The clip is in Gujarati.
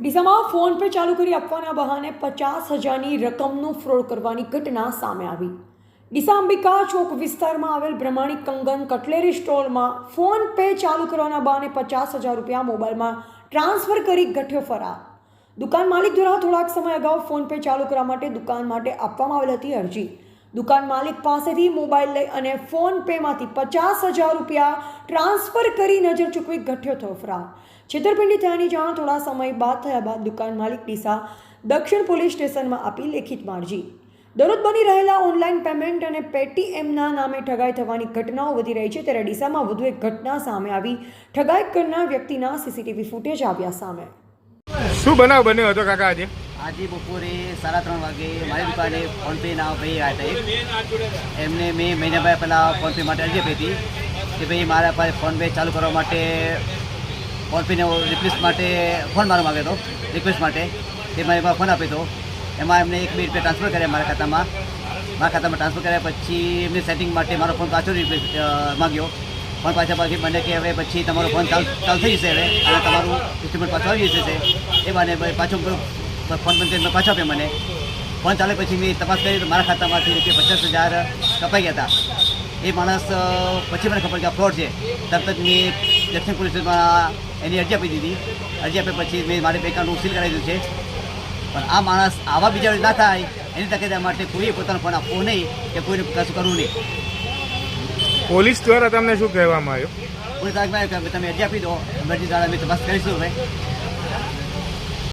ડીસામાં ફોન પે ચાલુ કરી આપવાના બહાને પચાસ હજારની રકમનું ફ્રોડ કરવાની ઘટના સામે આવી. ડીસા અંબિકા ચોક વિસ્તારમાં આવેલ બ્રહ્માણી કંગન કટલેરી સ્ટોરમાં ફોન પે ચાલુ કરવાના બહાને પચાસ હજાર રૂપિયા મોબાઈલમાં ટ્રાન્સફર કરી ગઠ્યો ફરાર. દુકાન માલિક દ્વારા થોડાક સમય અગાઉ ફોન પે ચાલુ કરવા માટે દુકાન માટે આપવામાં આવેલ હતી અરજી. દુકાન માલિક પાસેથી મોબાઈલ લઈ અને ફોન પેમાંથી પચાસ હજાર રૂપિયા ટ્રાન્સફર કરી નજર ચૂકવી ગઠ્યો થયો ફરાર. છેતરપિંડી થયાની જાણ થોડા સમય બાદ થયા બાદ દુકાન માલિક ડીસા દક્ષિણ પોલીસ સ્ટેશનમાં આપી લેખિત મારજી. દરરોજ બની રહેલા ઓનલાઈન પેમેન્ટ અને પેટીએમના નામે ઠગાઈ થવાની ઘટનાઓ વધી રહી છે ત્યારે ડીસામાં વધુ એક ઘટના સામે આવી. ઠગાઈ કરનાર વ્યક્તિના સીસીટીવી ફૂટેજ આવ્યા સામે. શું બનાવ બન્યો હતો કાકા આજે? આજે બપોરે સાડા ત્રણ વાગે મારી દુકાને ફોનપે ના ભાઈ આવ્યા હતા એમને મેં મહિના ભાઈ પહેલાં ફોનપે માટે અરજી આપી હતી કે ભાઈ મારા પાસે ફોનપે ચાલુ કરવા માટે ફોનપેને રિક્વેસ્ટ માટે ફોન મારવા માગ્યો હતો રિક્વેસ્ટ માટે. તે મારી પાસે ફોન આપ્યો હતો એમાં એમને એક બે રૂપિયા ટ્રાન્સફર કર્યા મારા ખાતામાં. મારા ખાતામાં ટ્રાન્સફર કર્યા પછી એમને સેટિંગ માટે મારો ફોન પાછો રિક્વેસ્ટ માગ્યો. ફોન પાછા પછી મને કે હવે પછી તમારો ફોન ચાલુ થઈ જશે હવે. અને તમારું ઇન્સ્ટ્રુમેન્ટ પાછું આવી જશે. એ બાને પાછો ફોન તેમનો પાછો આપ્યો મને. ફોન ચાલે પછી મેં તપાસ કરી તો મારા ખાતામાંથી રૂપિયા પચાસ હજાર કપાઈ ગયા હતા. એ માણસ પછી મને ખબર કે આ ફ્રોડ છે. તરત જ મેં દક્ષિણ પોલીસ સ્ટેશનમાં એની અરજી આપી દીધી. અરજી આપ્યા પછી મેં મારી બે એકાઉન્ટ સીલ કરાવી દીધું છે. પણ આ માણસ આવા બીજા ના થાય એની તકેદારી માટે કોઈએ પોતાનો ફોન આપવો નહીં કે કોઈને કશું કરવું નહીં. પોલીસ દ્વારા તમને શું કહેવામાં આવ્યું? પોલીસ તમે અરજી આપી દો અરજી દ્વારા અમે તપાસ કરીશું હવે.